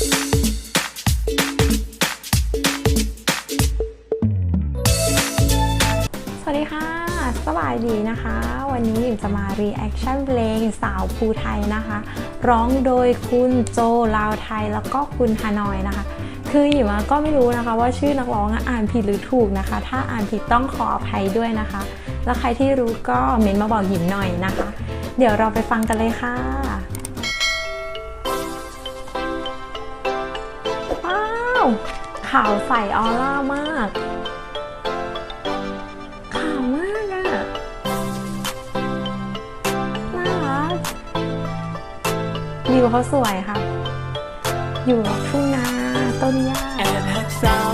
สวัสดีค่ะ สบายดีนะคะ วันนี้หญิงจะมา reaction เพลงสาวภูไทยนะคะ ร้องโดยคุณโจลาวไทยแล้วก็คุณฮานอยนะคะคือหญิงอะก็ไม่รู้นะคะว่าชื่อนักร้องอ่านผิดหรือถูกนะคะ ถ้าอ่านผิดต้องขออภัยด้วยนะคะ แล้วใครที่รู้ก็เมนมาบอกหญิงหน่อยนะคะ เดี๋ยวเราไปฟังกันเลยค่ะาวขาวใสออร่ามาก ขาวมากอะน่ารักวิวเขาสวยค่ะ อยู่กับทุ่งนาต้นหญ้าแอบหักสาว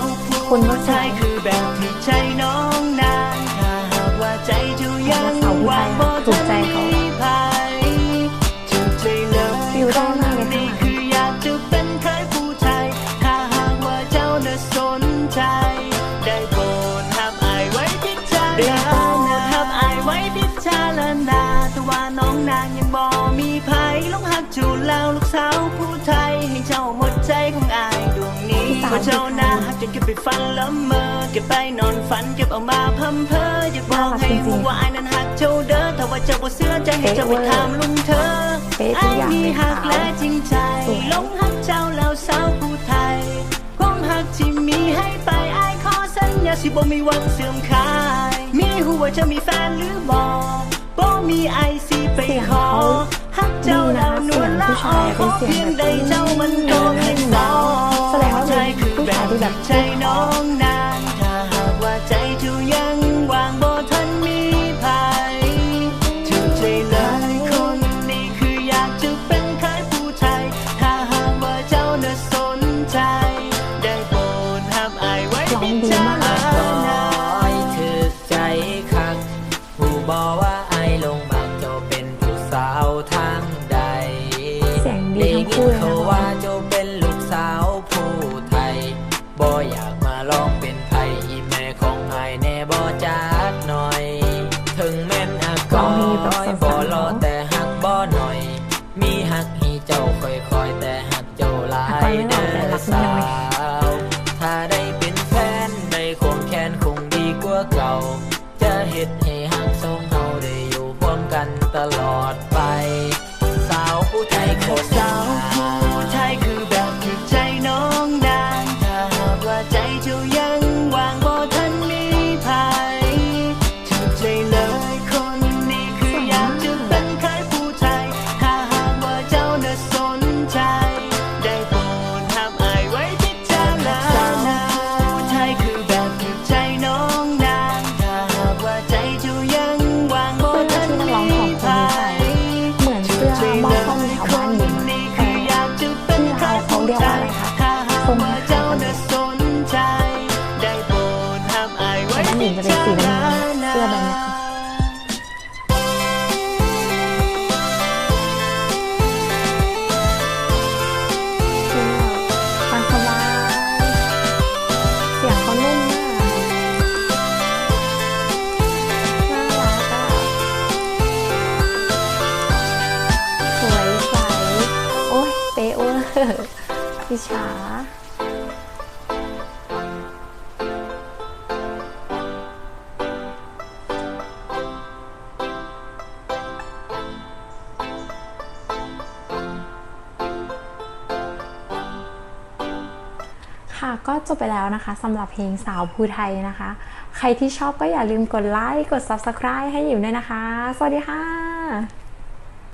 คุณว่าใจคือแบบที่ใจน้องนานถ้าหากว่าใจเจ้ายังวาง ใจ ได้โปรดทับอายไว้พิจารณาได้โปรดทับอายไว้พิจารณาแต่ว่าน้องนางยังบ่มีภัยลงหักจูแล้วลูกสาวผู้ไทย ให้เจ้าหมดใจของอายดวงนี้พี่สาวเพราะเจ้านาหักจนเก็บไปฝันละเมอเก็บไปนอนฝันเก็บเอามาเพิ่มเพออยากบอกให้รู้ว่าอายนั้นหักเจ้าเด้อถ้าว่าเจ้าบ่เสื้อใจให้เจ้าไปถามลุงเธอเป๊ะทุกอย่างมีเลยหัค่ะกและจริงใจสวยหลงหักเจ้าแล้วสาวผู้ไทย ญญาสิบ่มีวันเสื่อมคลาย มีหัวาจะมีแฟนหรือบ่บ่มีไอซีไปขอหักเจ้าแล้วนวลละออขอเพียงใดเจ้ามันก็แค่สองแสดงว่าใจเป็นคือผู้แบชายบที่แบบใจน้องนา ดีทั้งคู่เลยได้ยินเขานะคะว่าเจ้าเป็นลูกสาวผู้ไทยบ่อยากมาลองเป็นไทยอีแม่ของไอแน่บ่จักหน่อย ถึงแม่นอากอย พิชาค่ะก็จบไปแล้วนะคะสำหรับเพลงสาวภูไทยนะคะ ใครที่ชอบก็อย่าลืมกดไลค์กด Subscribe ให้อยู่ด้วยนะคะ สวัสดีค่ะ